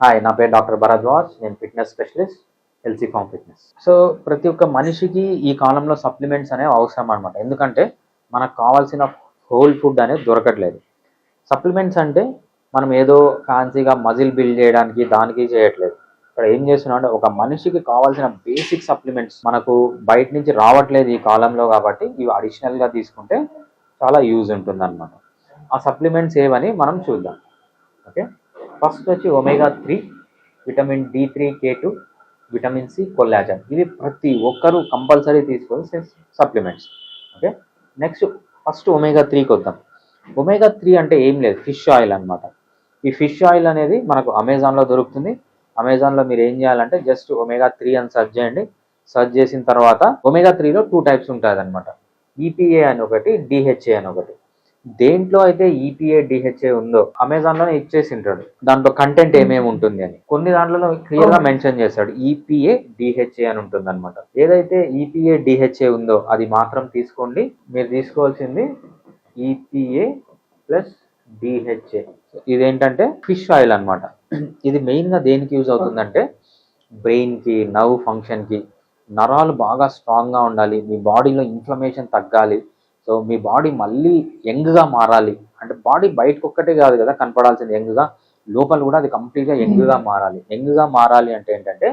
Hi నా పేరు doctor Bharadwaj నేను fitness specialist Healthiform fitness so ప్రతి ఒక్క మనిషికి ఈ కాలంలో సప్లిమెంట్స్ అనేవి అవసరం అనమాట ఎందుకంటే మనకు కావాల్సిన హోల్ ఫుడ్ అనేది దొరకట్లేదు. సప్లిమెంట్స్ అంటే మనం ఏదో ఫ్యాన్సీగా మజిల్ బిల్డ్ చేయడానికి దానికి చేయట్లేదు. ఇక్కడ ఏం చేస్తున్నా అంటే ఒక మనిషికి కావాల్సిన బేసిక్ సప్లిమెంట్స్ మనకు బయట నుంచి రావట్లేదు ఈ కాలంలో కాబట్టి ఇవి అడిషనల్గా తీసుకుంటే చాలా యూజ్ ఉంటుంది అనమాట ఆ సప్లిమెంట్స్ ఏవని మనం చూద్దాం. ఓకే? ఫస్ట్ వచ్చి omega three vitamin D three K two vitamin C collagen. ఇవి ప్రతి ఒక్కరూ కంపల్సరీ తీసుకోవాల్సిన supplements. Okay? Next first omega త్రీకి వద్దాం ఒమేగా త్రీ అంటే ఏం లేదు ఫిష్ ఆయిల్ అన్నమాట. ఈ ఫిష్ ఆయిల్ అనేది మనకు అమెజాన్లో దొరుకుతుంది. అమెజాన్లో మీరు ఏం చేయాలంటే జస్ట్ ఒమేగా త్రీ అని సర్చ్ చేయండి. సర్చ్ చేసిన తర్వాత ఒమేగా త్రీలో టూ టైప్స్ ఉంటుంది అనమాట ఈపీఏ అని ఒకటి డిహెచ్ఏ అని ఒకటి. దేంట్లో అయితే E ఈపీఏ డిహెచ్ఏ ఉందో అమెజాన్లోనే ఇచ్చేసి ఉంటాడు దాంట్లో కంటెంట్ ఏమేమి ఉంటుంది అని. కొన్ని దాంట్లో క్లియర్గా మెన్షన్ చేస్తాడు E ఈపీఏ డిహెచ్ఏ అని ఉంటుంది అనమాట ఏదైతే E ఈపీఏ డిహెచ్ఏ ఉందో అది మాత్రం తీసుకోండి. మీరు తీసుకోవాల్సింది E ఈపీఏ ప్లస్ డిహెచ్ఏ ఇదేంటంటే ఫిష్ ఆయిల్ అన్నమాట. ఇది మెయిన్గా దేనికి యూజ్ అవుతుందంటే బ్రెయిన్కి నర్వ్ ఫంక్షన్కి నరాలు బాగా స్ట్రాంగ్గా ఉండాలి. మీ బాడీలో ఇన్ఫ్లమేషన్ తగ్గాలి. సో మీ బాడీ మళ్ళీ యంగ్గా మారాలి. అంటే బాడీ బయటకు ఒక్కటే కాదు కదా కనపడాల్సింది యంగ్గా లోపల కూడా అది కంప్లీట్గా యంగ్గా మారాలి. యంగ్గా మారాలి అంటే ఏంటంటే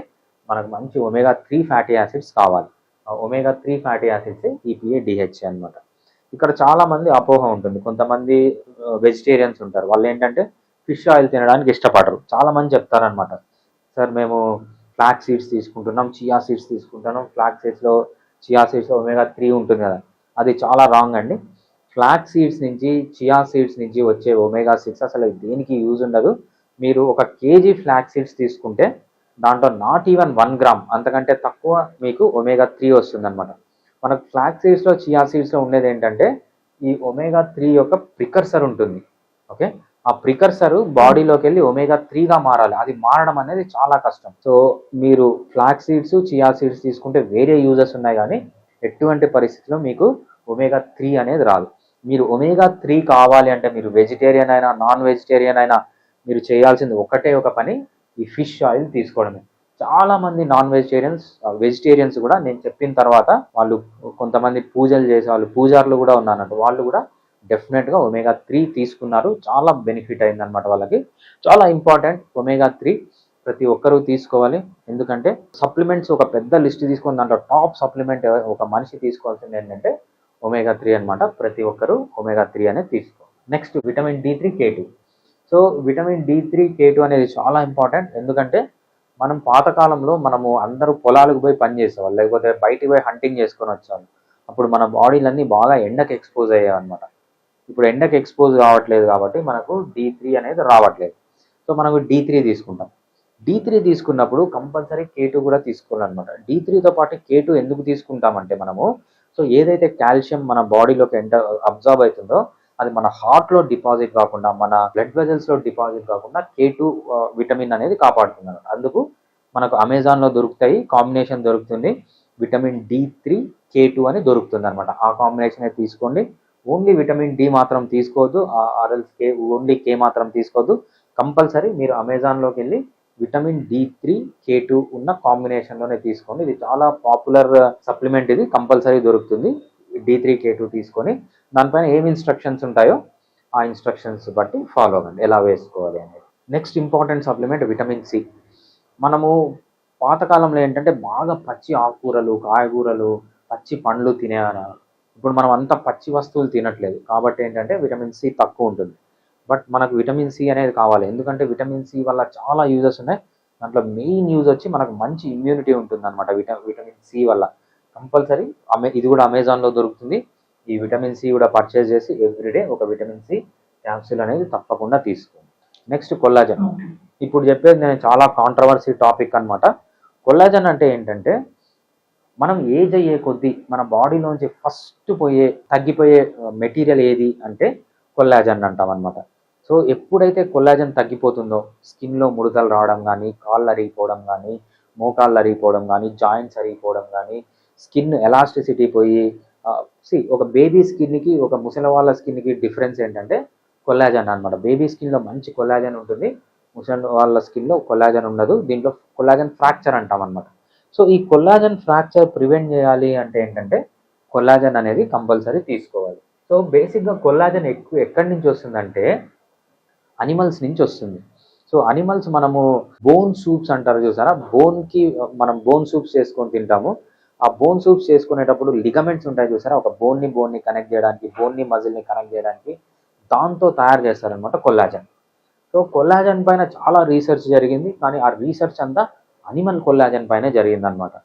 మనకు మంచి ఒమేగా త్రీ ఫ్యాటీ యాసిడ్స్ కావాలి. Omega three fatty acids EPA DHA అన్నమాట. ఇక్కడ చాలా మంది అపోహ ఉంటుంది. కొంతమంది వెజిటేరియన్స్ ఉంటారు. వాళ్ళు ఏంటంటే ఫిష్ ఆయిల్ తినడానికి ఇష్టపడరు. చాలా మంది చెప్తారనమాట సార్ మేము ఫ్లాక్ సీడ్స్ తీసుకుంటున్నాం చియా సీడ్స్ తీసుకుంటున్నాం. ఫ్లాక్ సీడ్స్లో చియా సీడ్స్లో ఒమేగా త్రీ ఉంటుంది కదా. అది చాలా రాంగ్ అండి. ఫ్లాక్ సీడ్స్ నుంచి చియా సీడ్స్ నుంచి వచ్చే ఒమేగా సిక్స్ అసలు దేనికి యూజ్ ఉండదు. మీరు ఒక కేజీ ఫ్లాక్ సీడ్స్ తీసుకుంటే దాంట్లో నాట్ ఈవెన్ వన్ గ్రామ్ అంతకంటే తక్కువ మీకు ఒమేగా త్రీ వస్తుంది అనమాట మనకు ఫ్లాక్ సీడ్స్లో చియా సీడ్స్లో ఉండేది ఏంటంటే ఈ ఒమేగా త్రీ యొక్క ప్రికర్సర్ ఉంటుంది. ఓకే ఆ ప్రికర్సర్ బాడీలోకి వెళ్ళి ఒమేగా త్రీగా మారాలి. అది మారడం అనేది చాలా కష్టం. సో మీరు ఫ్లాక్ సీడ్స్ చియా సీడ్స్ తీసుకుంటే వేరే యూజెస్ ఉన్నాయి కానీ ఎటువంటి పరిస్థితిలో మీకు ఒమేగా త్రీ అనేది రాదు. మీరు ఒమేగా త్రీ కావాలి అంటే మీరు వెజిటేరియన్ అయినా నాన్ వెజిటేరియన్ అయినా మీరు చేయాల్సింది ఒకటే ఒక పని ఈ ఫిష్ ఆయిల్ తీసుకోవడమే. చాలా మంది నాన్ వెజిటేరియన్స్ వెజిటేరియన్స్ కూడా నేను చెప్పిన తర్వాత వాళ్ళు కొంతమంది పూజలు చేసే వాళ్ళు పూజారులు కూడా ఉన్నారంట. వాళ్ళు కూడా డెఫినెట్గా ఒమేగా త్రీ తీసుకున్నారు. చాలా బెనిఫిట్ అయిందనమాట వాళ్ళకి. చాలా ఇంపార్టెంట్ ఒమేగా త్రీ ప్రతి ఒక్కరూ తీసుకోవాలి. ఎందుకంటే సప్లిమెంట్స్ ఒక పెద్ద లిస్ట్ తీసుకుని దాంట్లో టాప్ సప్లిమెంట్ ఒక మనిషి తీసుకోవాల్సింది ఏంటంటే ఒమేగా త్రీ అనమాట ప్రతి ఒక్కరూ ఒమేగా త్రీ అనేది తీసుకోవాలి. Next vitamin D three K two so vitamin D three K two అనేది చాలా ఇంపార్టెంట్ ఎందుకంటే మనం పాతకాలంలో మనము అందరూ పొలాలకు పోయి పని చేసేవాళ్ళు. లేకపోతే బయటికి పోయి హంటింగ్ చేసుకొని వచ్చేవాళ్ళు. అప్పుడు మన బాడీలన్నీ బాగా ఎండకు ఎక్స్పోజ్ అయ్యాయి అనమాట ఇప్పుడు ఎండకు ఎక్స్పోజ్ కావట్లేదు కాబట్టి మనకు డి త్రీ అనేది రావట్లేదు. సో మనకు డి త్రీ తీసుకుంటాం. డి త్రీ తీసుకున్నప్పుడు కంపల్సరీ కే టూ కూడా తీసుకోవాలన్నమాట. డి త్రీతో పాటు కే టూ ఎందుకు తీసుకుంటామంటే మనము సో ఏదైతే కాల్షియం మన బాడీలోకి ఎంటర్ అబ్జర్వ్ అవుతుందో అది మన హార్ట్లో డిపాజిట్ కాకుండా మన బ్లడ్ వెజల్స్లో డిపాజిట్ కాకుండా కే టూ విటమిన్ అనేది కాపాడుతుంది అందుకు మనకు అమెజాన్లో దొరుకుతాయి కాంబినేషన్ దొరుకుతుంది vitamin D three K two అని దొరుకుతుంది అనమాట ఆ కాంబినేషన్ తీసుకోండి. ఓన్లీ విటమిన్ డి మాత్రం తీసుకోవద్దు ఆర్ఎల్స్ కే ఓన్లీ కే మాత్రం తీసుకోవద్దు. కంపల్సరీ మీరు అమెజాన్లోకి వెళ్ళి vitamin D three K two ఉన్న కాంబినేషన్లోనే తీసుకోండి. ఇది చాలా పాపులర్ సప్లిమెంట్ uh, ఇది. కంపల్సరీ దొరుకుతుంది. డి త్రీ కే టూ తీసుకొని దానిపైన ఏమి ఇన్స్ట్రక్షన్స్ ఉంటాయో ఆ ఇన్స్ట్రక్షన్స్ బట్టి ఫాలో అవ్వండి. ఎలా వేసుకోవాలి అనేది. Next important supplement vitamin C మనము పాతకాలంలో ఏంటంటే బాగా పచ్చి ఆకుకూరలు కాయగూరలు పచ్చి పండ్లు తినేవారు ఇప్పుడు మనం అంత పచ్చి వస్తువులు తినట్లేదు. కాబట్టి ఏంటంటే విటమిన్ సి తక్కువ ఉంటుంది. బట్ మనకు విటమిన్ సి అనేది కావాలి. ఎందుకంటే విటమిన్ సి వల్ల చాలా యూజెస్ ఉన్నాయి. దాంట్లో మెయిన్ యూజ్ వచ్చి మనకు మంచి ఇమ్యూనిటీ ఉంటుంది అనమాట విట విటమిన్ సి వల్ల. కంపల్సరీ ఇది కూడా అమెజాన్లో దొరుకుతుంది. ఈ విటమిన్ సి కూడా పర్చేస్ చేసి ఎవ్రీడే ఒక విటమిన్ సి క్యాప్సూల్ అనేది తప్పకుండా తీసుకోండి. Next collagen. ఇప్పుడు చెప్పేది నేను చాలా కాంట్రవర్సీ టాపిక్ అన్నమాట. కొల్లాజన్ అంటే ఏంటంటే మనం ఏజ్ అయ్యే కొద్దీ మన బాడీలోంచి ఫస్ట్ పోయే తగ్గిపోయే మెటీరియల్ ఏది అంటే కొల్లాజన్ అంటాం అనమాట సో ఎప్పుడైతే కొల్లాజన్ తగ్గిపోతుందో స్కిన్లో ముడతలు రావడం కానీ కాళ్ళు అరిగిపోవడం కానీ మోకాళ్ళు అరిగిపోవడం కానీ జాయింట్స్ అరిగిపోవడం కానీ స్కిన్ ఎలాస్టిసిటీ పోయి సి ఒక బేబీ స్కిన్కి ఒక ముసలి వాళ్ళ స్కిన్కి డిఫరెన్స్ ఏంటంటే కొల్లాజన్ అనమాట బేబీ స్కిన్లో మంచి కొల్లాజన్ ఉంటుంది ముసలి వాళ్ళ స్కిన్లో కొల్లాజన్ ఉండదు దీంట్లో కొల్లాజన్ ఫ్రాక్చర్ అంటాం అనమాట సో ఈ కొల్లాజన్ ఫ్రాక్చర్ ప్రివెంట్ చేయాలి అంటే ఏంటంటే కొల్లాజన్ అనేది కంపల్సరీ తీసుకోవాలి. సో బేసిక్గా కొల్లాజన్ ఎక్కువ ఎక్కడి నుంచి వస్తుందంటే అనిమల్స్ నుంచి వస్తుంది. సో అనిమల్స్ మనము బోన్ సూప్స్ అంటారు చూసారా? బోన్కి మనం బోన్ సూప్స్ చేసుకొని తింటాము. ఆ బోన్ సూప్స్ చేసుకునేటప్పుడు లిగమెంట్స్ ఉంటాయి చూసారా? ఒక బోన్ని బోన్ని కనెక్ట్ చేయడానికి బోన్ని మజిల్ని కనెక్ట్ చేయడానికి దాంతో తయారు చేస్తారనమాట కొల్లాజన్. సో కొల్లాజన్ పైన చాలా రీసెర్చ్ జరిగింది. కానీ ఆ రీసెర్చ్ అంతా అనిమల్ కొల్లాజన్ పైన జరిగింది అనమాట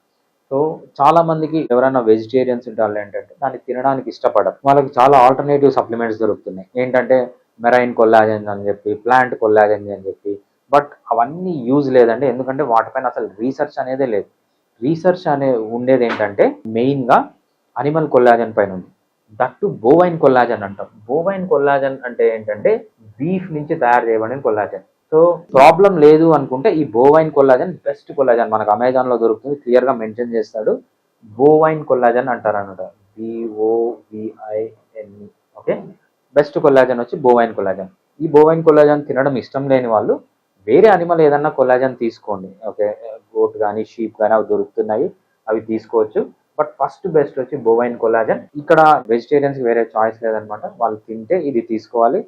సో చాలా మందికి ఎవరైనా వెజిటేరియన్స్ ఉంటారు ఏంటంటే దాన్ని తినడానికి ఇష్టపడరు. వాళ్ళకి చాలా ఆల్టర్నేటివ్ సప్లిమెంట్స్ దొరుకుతున్నాయి. ఏంటంటే మెరైన్ కొల్లాజన్ అని చెప్పి ప్లాంట్ కొల్లాజన్ అని చెప్పి. బట్ అవన్నీ యూజ్ లేదండి. ఎందుకంటే వాటిపైన అసలు రీసెర్చ్ అనేదే లేదు. రీసెర్చ్ అనే ఉండేది ఏంటంటే మెయిన్గా అనిమల్ కొల్లాజన్ పైన ఉంది. దట్టు బోవైన్ కొల్లాజన్ అంటాం. బోవైన్ కొల్లాజన్ అంటే ఏంటంటే బీఫ్ నుంచి తయారు చేయబడిన కొల్లాజన్. సో ప్రాబ్లం లేదు అనుకుంటే ఈ బోవైన్ కొల్లాజన్ బెస్ట్ కొల్లాజన్ మనకు అమెజాన్లో దొరుకుతుంది. క్లియర్గా మెన్షన్ చేస్తాడు. బోవైన్ కొల్లాజన్ అంటారు అనమాట B O V I N okay best collagen వచ్చి బోవైన్ కొల్లాజన్. ఈ బోవైన్ కొల్లాజన్ తినడం ఇష్టం లేని వాళ్ళు వేరే అనిమల్ ఏదన్నా కొల్లాజన్ తీసుకోండి. ఓకే గోట్ కానీ షీప్ కానీ అవి దొరుకుతున్నాయి అవి తీసుకోవచ్చు. బట్ ఫస్ట్ బెస్ట్ వచ్చి బోవైన్ కొల్లాజన్. ఇక్కడ వెజిటేరియన్స్ వేరే చాయిస్ లేదనమాట. వాళ్ళు తింటే ఇది తీసుకోవాలి.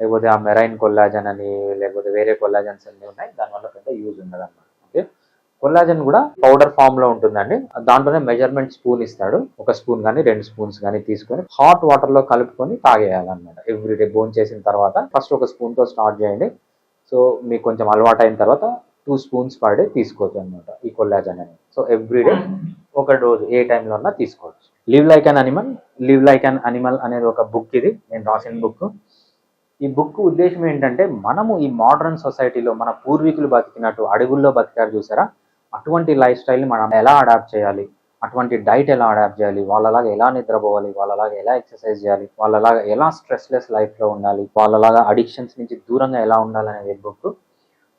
లేకపోతే ఆ మెరైన్ కొల్లాజన్ అని లేకపోతే వేరే కొల్లాజన్స్ అన్ని ఉన్నాయి. దానివల్ల పెద్ద యూజ్ ఉండదు అనమాట కొల్లాజన్ కూడా పౌడర్ ఫామ్లో ఉంటుందండి. దాంట్లోనే మెజర్మెంట్ స్పూన్ ఇస్తాడు. ఒక స్పూన్ కానీ రెండు స్పూన్స్ కానీ తీసుకొని హాట్ వాటర్లో కలుపుకొని తాగేయాలన్నమాట. ఎవ్రీడే బోన్ చేసిన తర్వాత ఫస్ట్ ఒక స్పూన్తో స్టార్ట్ చేయండి. సో మీకు కొంచెం అలవాటు అయిన తర్వాత టూ స్పూన్స్ పర్ డే తీసుకోవచ్చు అనమాట ఈ కొల్లాజన్ అని సో ఎవ్రీడే ఒక రోజు ఏ టైంలో అన్నా తీసుకోవచ్చు. Live like an animal live like an animal అనేది ఒక బుక్ ఇది. నేను రాసిన బుక్ ఈ బుక్ ఉద్దేశం ఏంటంటే మనము ఈ మోడర్న్ సొసైటీలో మన పూర్వీకులు బతికినట్టు అడవుల్లో బతికారు చూసారా? అటువంటి లైఫ్ స్టైల్ని మనం ఎలా అడాప్ట్ చేయాలి? అటువంటి డైట్ ఎలా అడాప్ట్ చేయాలి? వాళ్ళలాగా ఎలా నిద్రపోవాలి? వాళ్ళలాగా ఎలా ఎక్సర్సైజ్ చేయాలి? వాళ్ళలాగా ఎలా స్ట్రెస్లెస్ లైఫ్లో ఉండాలి? వాళ్ళలాగా అడిక్షన్స్ నుంచి దూరంగా ఎలా ఉండాలి అనేది book.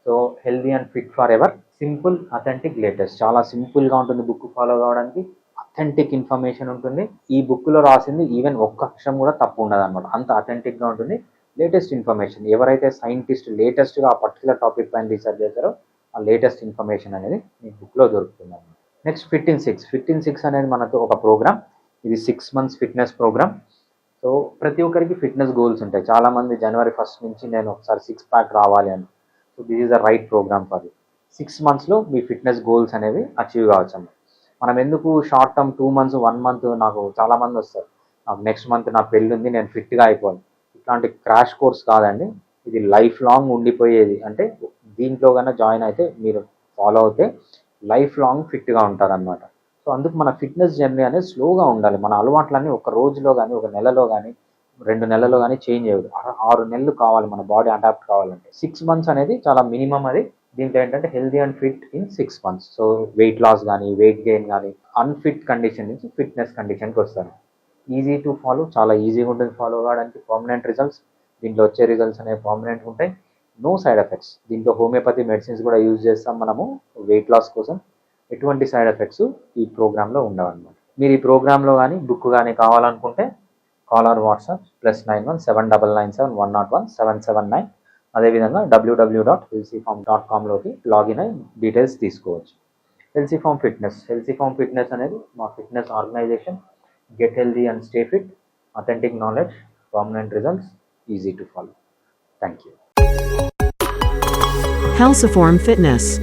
So healthy and fit for ever. Simple authentic latest. చాలా సింపుల్గా ఉంటుంది బుక్ ఫాలో కావడానికి. అథెంటిక్ ఇన్ఫర్మేషన్ ఉంటుంది. ఈ బుక్లో రాసింది ఈవెన్ ఒక్క అక్షరం కూడా తప్పు ఉండదు అనమాట అంత అథెంటిక్గా ఉంటుంది. Latest information. ఎవరైతే సైంటిస్ట్ లేటెస్ట్గా ఆ పర్టికులర్ టాపిక్ పైన రీసెర్చ్ చేశారో ఆ లేటెస్ట్ ఇన్ఫర్మేషన్ అనేది మీ బుక్లో దొరుకుతుంది అనమాట next fifteen six fifteen six అనేది మనకు ఒక ప్రోగ్రామ్ ఇది six months fitness programme so ప్రతి ఒక్కరికి ఫిట్నెస్ గోల్స్ ఉంటాయి. చాలామంది జనవరి ఫస్ట్ నుంచి నేను ఒకసారి సిక్స్ ప్యాక్ రావాలి అని. So this is the right programme for you six మంత్స్లో మీ ఫిట్నెస్ గోల్స్ అనేవి అచీవ్ కావచ్చు అన్నమాట. మనం ఎందుకు short term two months one month నాకు చాలామంది వస్తారు. నాకు నెక్స్ట్ మంత్ నా పెళ్ళి ఉంది నేను ఫిట్గా అయిపోవాలి. ఇట్లాంటి క్రాష్ కోర్స్ కాదండి. ఇది లైఫ్ లాంగ్ ఉండిపోయేది. అంటే దీంట్లో కన్నా జాయిన్ అయితే మీరు ఫాలో అవుతే లైఫ్ లాంగ్ ఫిట్గా ఉంటారనమాట సో అందుకు మన ఫిట్నెస్ జర్నీ అనేది స్లోగా ఉండాలి. మన అలవాట్లన్నీ ఒక రోజులో కానీ ఒక నెలలో కానీ రెండు నెలల్లో కానీ చేంజ్ అయ్యదు ఆరు నెలలు కావాలి మన బాడీ అడాప్ట్ కావాలంటే. సిక్స్ మంత్స్ అనేది చాలా మినిమం అది. దీంట్లో ఏంటంటే healthy and fit in six months so weight loss కానీ వెయిట్ గెయిన్ కానీ అన్ఫిట్ కండిషన్ నుంచి ఫిట్నెస్ కండిషన్కి వస్తారు. ఈజీ టు ఫాలో చాలా ఈజీగా ఉంటుంది ఫాలో కావడానికి. పర్మనెంట్ రిజల్ట్స్ దీంట్లో వచ్చే రిజల్ట్స్ అనేవి పర్మనెంట్ ఉంటాయి. నో సైడ్ ఎఫెక్ట్స్ దీంట్లో హోమియోపతి మెడిసిన్స్ కూడా యూజ్ చేస్తాం మనము వెయిట్ లాస్ కోసం. ఎటువంటి సైడ్ ఎఫెక్ట్స్ ఈ ప్రోగ్రాంలో ఉండవన్నమాట. మీరు ఈ ప్రోగ్రాంలో కానీ బుక్ కానీ కావాలనుకుంటే call or WhatsApp plus nine one seven double nine seven one nought one seven seven nine అదేవిధంగా W W dot Healthiform dot కామ్లోకి login అయి డీటెయిల్స్ తీసుకోవచ్చు. Healthiform fitness Healthiform fitness అనేది మా fitness organisation get healthy and stay fit authentic knowledge permanent results easy to follow thank you Healthiform Fitness.